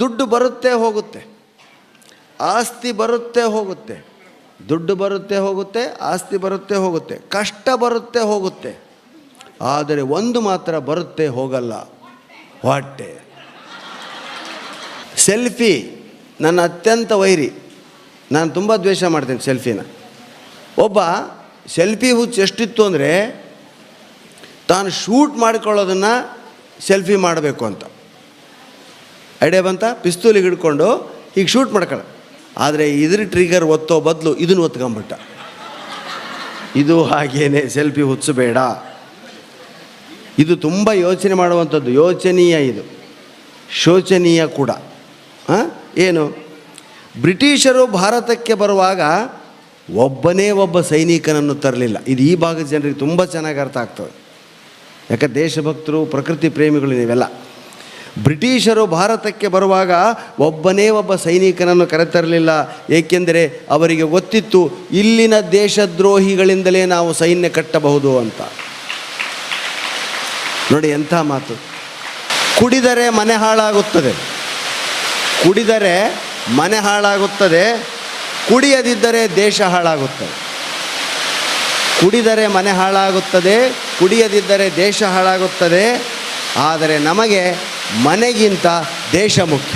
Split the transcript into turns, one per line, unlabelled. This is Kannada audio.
ದುಡ್ಡು ಬರುತ್ತೆ ಹೋಗುತ್ತೆ. ಆಸ್ತಿ ಬರುತ್ತೆ ಹೋಗುತ್ತೆ. ದುಡ್ಡು ಬರುತ್ತೆ ಹೋಗುತ್ತೆ, ಆಸ್ತಿ ಬರುತ್ತೆ ಹೋಗುತ್ತೆ. ಕಷ್ಟ ಬರುತ್ತೆ ಹೋಗುತ್ತೆ. ಆದರೆ ಒಂದು ಮಾತ್ರ ಬರುತ್ತೆ ಹೋಗಲ್ಲ. ಹೊಟ್ಟೆ ಸೆಲ್ಫಿ ನನ್ನ ಅತ್ಯಂತ ವೈರಿ. ನಾನು ತುಂಬ ದ್ವೇಷ ಮಾಡ್ತೇನೆ ಸೆಲ್ಫಿನ ಒಬ್ಬ ಸೆಲ್ಫಿ ಹುಚ್ಚು ಎಷ್ಟಿತ್ತು ಅಂದರೆ ತಾನು ಶೂಟ್ ಮಾಡಿಕೊಳ್ಳೋದನ್ನು ಸೆಲ್ಫಿ ಮಾಡಬೇಕು ಅಂತ. ಐಡಿಯಾ ಬಂತ ಪಿಸ್ತೂಲಿಗೆ ಹಿಡ್ಕೊಂಡು ಈಗ ಶೂಟ್ ಮಾಡ್ಕೊಳ್ಳ ಆದರೆ ಇದ್ರ ಟ್ರಿಗರ್ ಒತ್ತೋ ಬದಲು ಇದನ್ನು ಒತ್ಕೊಂಬಿಟ್ಟ. ಇದು ಹಾಗೇನೆ ಸೆಲ್ಫಿ ಹುಚ್ಚಬೇಡ. ಇದು ತುಂಬ ಯೋಚನೆ ಮಾಡುವಂಥದ್ದು, ಯೋಚನೀಯ ಇದು. ಶೋಚನೀಯ ಕೂಡ. ಏನು? ಬ್ರಿಟಿಷರು ಭಾರತಕ್ಕೆ ಬರುವಾಗ ಒಬ್ಬನೇ ಒಬ್ಬ ಸೈನಿಕನನ್ನು ತರಲಿಲ್ಲ. ಇದು ಈ ಭಾಗದ ಜನರಿಗೆ ತುಂಬ ಚೆನ್ನಾಗಿ ಅರ್ಥ ಆಗ್ತದೆ. ಯಾಕೆ, ದೇಶಭಕ್ತರು, ಪ್ರಕೃತಿ ಪ್ರೇಮಿಗಳು ನೀವೆಲ್ಲ. ಬ್ರಿಟಿಷರು ಭಾರತಕ್ಕೆ ಬರುವಾಗ ಒಬ್ಬನೇ ಒಬ್ಬ ಸೈನಿಕನನ್ನು ಕರೆತರಲಿಲ್ಲ. ಏಕೆಂದರೆ ಅವರಿಗೆ ಗೊತ್ತಿತ್ತು, ಇಲ್ಲಿನ ದೇಶದ್ರೋಹಿಗಳಿಂದಲೇ ನಾವು ಸೈನ್ಯ ಕಟ್ಟಬಹುದು ಅಂತ. ನೋಡಿ ಎಂಥ ಮಾತು. ಕುಡಿದರೆ ಮನೆ ಹಾಳಾಗುತ್ತದೆ. ಕುಡಿದರೆ ಮನೆ ಹಾಳಾಗುತ್ತದೆ. ಕುಡಿಯದಿದ್ದರೆ ದೇಶ ಹಾಳಾಗುತ್ತದೆ. ಕುಡಿದರೆ ಮನೆ ಹಾಳಾಗುತ್ತದೆ. ಕುಡಿಯದಿದ್ದರೆ ದೇಶ ಹಾಳಾಗುತ್ತದೆ. ಆದರೆ ನಮಗೆ ಮನೆಗಿಂತ ದೇಶ ಮುಖ್ಯ.